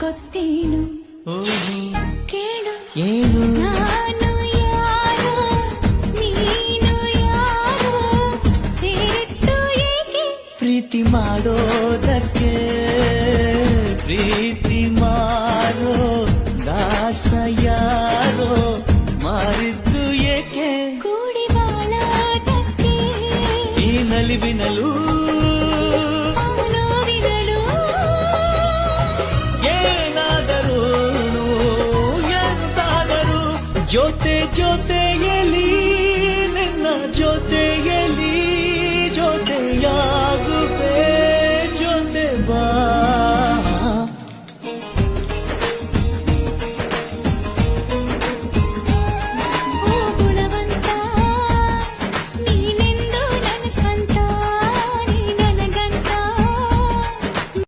ಗೊತ್ತೇನು ಓಹೋ ಕೇಳು ಏನು ನಾನು ಯಾರು ನೀನು ಯಾರು ಸೇರಿಟ್ಟು ಏಕೆ ಪ್ರೀತಿ ಮಾಡೋದಕ್ಕೆ ಪ್ರೀತಿ ಮಾರೋ ದಾಸ ಯಾರೋ ಮಾರಿದ್ದು ಏಕೆ ಕೂಡಿ ಬಾಳೋದಕ್ಕೆ ಈ ನಲಿವಿನಲು yo te, yo te y el